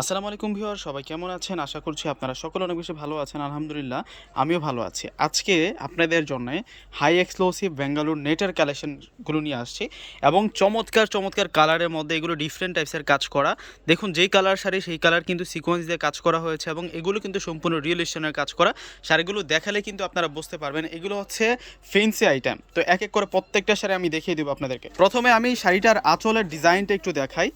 আসসালামু আলাইকুম ভিউয়ার, সবাই কেমন আছেন? আশা করছি আপনারা সকলে অনেক বেশি ভালো আছেন, আলহামদুলিল্লাহ, আমিও ভালো আছি। আজকে আপনাদের জন্য হাই এক্সক্লুসিভ বেঙ্গালুর নেটের কালেকশনগুলো নিয়ে আসছি এবং চমৎকার চমৎকার কালারের মধ্যে এগুলো ডিফারেন্ট টাইপসের কাজ করা। দেখুন, যেই কালার শাড়ি, সেই কালার কিন্তু সিকোয়েন্স দিয়ে কাজ করা হয়েছে এবং এগুলো কিন্তু সম্পূর্ণ রিয়েল কাজ করা। শাড়িগুলো দেখালে কিন্তু আপনারা বুঝতে পারবেন, এগুলো হচ্ছে ফেন্সি আইটেম তো এক এক করে প্রত্যেকটা শাড়ি আমি দেখিয়ে দেবো আপনাদেরকে। প্রথমে আমি শাড়িটার আঁচলের ডিজাইনটা একটু দেখাই।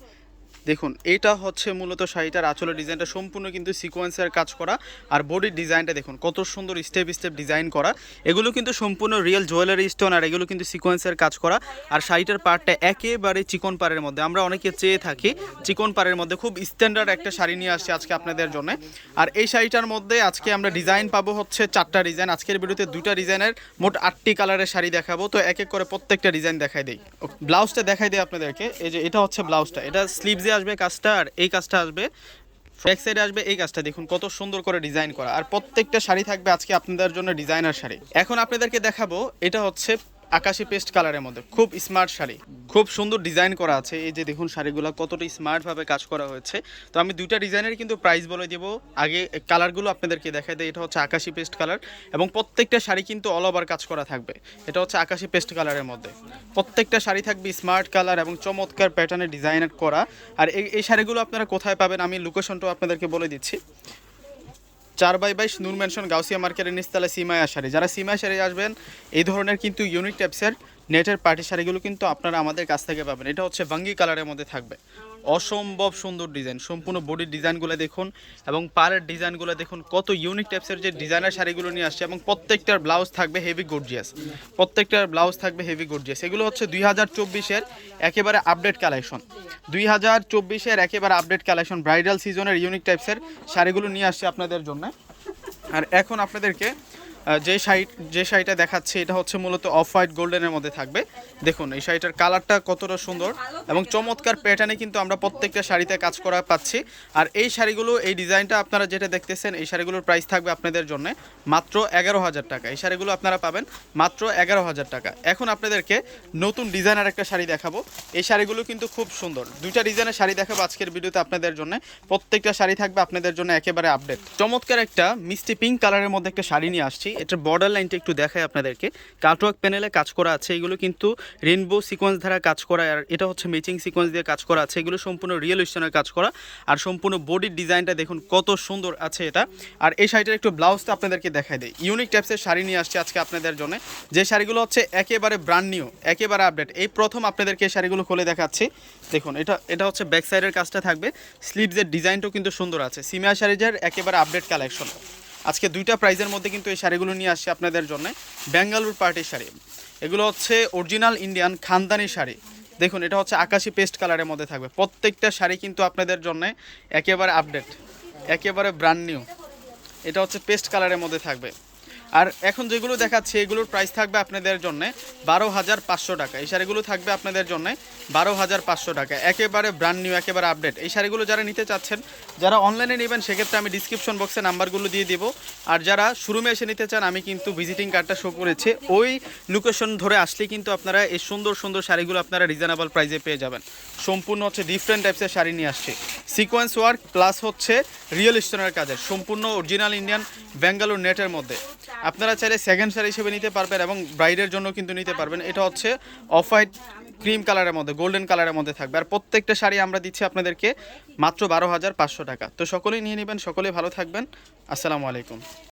দেখুন, এটা হচ্ছে মূলত শাড়িটার আঁচলের ডিজাইনটা, সম্পূর্ণ কিন্তু সিকোয়েন্সের কাজ করা আর বডির ডিজাইনটা দেখুন, কত সুন্দর স্টেপ স্টেপ ডিজাইন করা। এগুলো কিন্তু সম্পূর্ণ রিয়েল জুয়েলারি স্টোন আর এগুলো কিন্তু সিকোয়েন্সের কাজ করা। আর শাড়িটার পার্টটা একেবারে চিকন পাড়ের মধ্যে, আমরা অনেকে চেয়ে থাকি চিকন পাড়ের মধ্যে, খুব স্ট্যান্ডার্ড একটা শাড়ি নিয়ে আসছি আজকে আপনাদের জন্য। আর এই শাড়িটার মধ্যে আজকে আমরা ডিজাইন পাবো হচ্ছে চারটা ডিজাইন আজকের ভিডিওতে দুটা ডিজাইনের মোট আটটি কালারের শাড়ি দেখাবো। তো এক এক করে প্রত্যেকটা ডিজাইন দেখাই দিই। ব্লাউজটা দেখাই দিই আপনাদেরকে। এই যে, এটা হচ্ছে ব্লাউজটা এটা স্লিভসে আসবে কাজটা আর এই কাজটা আসবে। ব্যাক সাইডে আসবে এই কাজটা। দেখুন কত সুন্দর করে ডিজাইন করা। আর প্রত্যেকটা শাড়ি থাকবে আজকে আপনাদের জন্য ডিজাইনার শাড়ি। এখন আপনাদেরকে দেখাবো, এটা হচ্ছে আকাশি পেস্ট কালারের মধ্যে। খুব স্মার্ট শাড়ি। খুব সুন্দর ডিজাইন করা আছে। এই যে দেখুন শাড়িগুলো, কতটা স্মার্টভাবে কাজ করা হয়েছে। তো আমি দুইটা ডিজাইনের কিন্তু প্রাইস বলে দেব। আগে কালারগুলো আপনাদেরকে দেখাই দেয় এটা হচ্ছে আকাশি পেস্ট কালার এবং প্রত্যেকটা শাড়ি কিন্তু অল ওভার কাজ করা থাকবে। এটা হচ্ছে আকাশি পেস্ট কালারের মধ্যে। প্রত্যেকটা শাড়ি থাকবে স্মার্ট কালার এবং চমৎকার প্যাটার্নে ডিজাইনার করা। আর এই শাড়িগুলো আপনারা কোথায় পাবেন? আমি লোকেশনটাও আপনাদেরকে বলে দিচ্ছি। চার বাই বাইশ নূর মেনশন গাউসিয়া মার্কেটের নিচতলা সিমায়া শাড়ি। যারা সিমায়া শাড়ি আসবেন, এই ধরনের কিন্তু ইউনিক টাইপসের নেটের পার্টি শাড়িগুলো কিন্তু আপনারা আমাদের কাছ থেকে পাবেন। এটা হচ্ছে ভাঙ্গি কালারের মধ্যে থাকবে। অসম্ভব সুন্দর ডিজাইন। সম্পূর্ণ বডির ডিজাইনগুলো দেখুন এবং পাড়ের ডিজাইনগুলো দেখুন। কত ইউনিক টাইপসের যে ডিজাইনার শাড়িগুলো নিয়ে আসছে এবং প্রত্যেকটার ব্লাউজ থাকবে হেভি গর্জিয়াস প্রত্যেকটার ব্লাউজ থাকবে হেভি গর্জিয়াস এগুলো হচ্ছে দুই হাজার চব্বিশের একেবারে আপডেট কালেকশন দুই হাজার চব্বিশের একেবারে আপডেট কালেকশন ব্রাইডাল সিজনের ইউনিক টাইপসের শাড়িগুলো নিয়ে আসছে আপনাদের জন্য। আর এখন আপনাদেরকে যে শাড়ি, যে শাড়িটা দেখাচ্ছে, এটা হচ্ছে মূলত অফ হোয়াইট গোল্ডেনের মধ্যে থাকবে। দেখুন, এই শাড়িটার কালারটা কতটা সুন্দর এবং চমৎকার প্যাটার্নে কিন্তু আমরা প্রত্যেকটা শাড়িতে কাজ করা পাচ্ছি। আর এই শাড়িগুলো, এই ডিজাইনটা আপনারা যেটা দেখতেছেন, এই শাড়িগুলোর প্রাইস থাকবে আপনাদের জন্য মাত্র এগারো হাজার টাকা। এই শাড়িগুলো আপনারা পাবেন মাত্র এগারো হাজার টাকা। এখন আপনাদেরকে নতুন ডিজাইনার একটা শাড়ি দেখাবো। এই শাড়িগুলো কিন্তু খুব সুন্দর। দুইটা ডিজাইনের শাড়ি দেখাবো আজকের ভিডিওতে আপনাদের জন্য। প্রত্যেকটা শাড়ি থাকবে আপনাদের জন্য একেবারে আপডেট চমৎকার একটা মিষ্টি পিঙ্ক কালারের মধ্যে একটা শাড়ি নিয়ে আসছি। এটার বর্ডার লাইনটা একটু দেখায় আপনাদেরকে। কাটওয়ার্ক প্যানেলে কাজ করা আছে, এগুলো কিন্তু রেনবো সিকোয়েন্স দ্বারা কাজ করা, আর এটা হচ্ছে ম্যাচিং সিকোয়েন্স দিয়ে কাজ করা আছে। এগুলো সম্পূর্ণ রিয়েল স্টোনের কাজ করা, আর সম্পূর্ণ বডির ডিজাইনটা দেখুন কত সুন্দর আছে এটা। আর এই শাড়িটার একটু ব্লাউজটা আপনাদেরকে দেখাই দেয় ইউনিক টাইপসের শাড়ি নিয়ে আসছে আজকে আপনাদের জন্য। যে শাড়িগুলো হচ্ছে একেবারে ব্র্যান্ড নিউ একেবারে আপডেট এই প্রথম আপনাদেরকে এই শাড়িগুলো খুলে দেখাচ্ছি। দেখুন, এটা এটা হচ্ছে ব্যাক সাইডের কাজটা থাকবে। স্লিভসের ডিজাইনটাও কিন্তু সুন্দর আছে। সিমিয়া শাড়িজের একেবারে আপডেট কালেকশন আজকে দুইটা প্রাইজের মধ্যে কিন্তু এই শাড়িগুলো নিয়ে আসছে আপনাদের জন্য। বেঙ্গালুর পার্টির শাড়ি। এগুলো হচ্ছে অরিজিনাল ইন্ডিয়ান খানদানি শাড়ি। দেখুন, এটা হচ্ছে আকাশি পেস্ট কালারের মধ্যে থাকবে। প্রত্যেকটা শাড়ি কিন্তু আপনাদের জন্য একেবারে আপডেট একেবারে ব্র্যান্ড নিউ এটা হচ্ছে পেস্ট কালারের মধ্যে থাকবে। আর এখন যেগুলো দেখাচ্ছে, এগুলোর প্রাইস থাকবে আপনাদের জন্য বারো হাজার পাঁচশো টাকা। এই শাড়িগুলো থাকবে আপনাদের জন্য বারো হাজার পাঁচশো টাকা। একেবারে ব্র্যান্ড নিউ একেবারে আপডেট এই শাড়িগুলো যারা নিতে চাচ্ছেন, যারা অনলাইনে নেবেন, সেক্ষেত্রে আমি ডিসক্রিপশন বক্সে নাম্বারগুলো দিয়ে দিব। আর যারা শোরুমে এসে নিতে চান, আমি কিন্তু ভিজিটিং কার্ডটা শো করেছি। ওই লোকেশন ধরে আসলে কিন্তু আপনারা এই সুন্দর সুন্দর শাড়িগুলো আপনারা রিজনেবল প্রাইসে পেয়ে যাবেন। সম্পূর্ণ হচ্ছে ডিফারেন্ট টাইপসের শাড়ি নিয়ে আসছে। সিকোয়েন্স ওয়ার্ক প্লাস হচ্ছে রিয়েল স্টোনের কাজের সম্পূর্ণ অরিজিনাল ইন্ডিয়ান ব্যাঙ্গালোর নেটের মধ্যে। আপনারা চাইলে সেকেন্ড শাড়ি হিসেবে নিতে পারবেন এবং ব্রাইডের জন্য কিন্তু নিতে পারবেন। এটা হচ্ছে অফ হোয়াইট ক্রিম কালারের মধ্যে গোল্ডেন কালারের মধ্যে থাকবে। আর প্রত্যেকটা শাড়ি আমরা দিচ্ছি আপনাদেরকে মাত্র বারো হাজার পাঁচশো টাকা। তো সকলেই নিয়ে নেবেন সকলেই ভালো থাকবেন। আসসালামু আলাইকুম।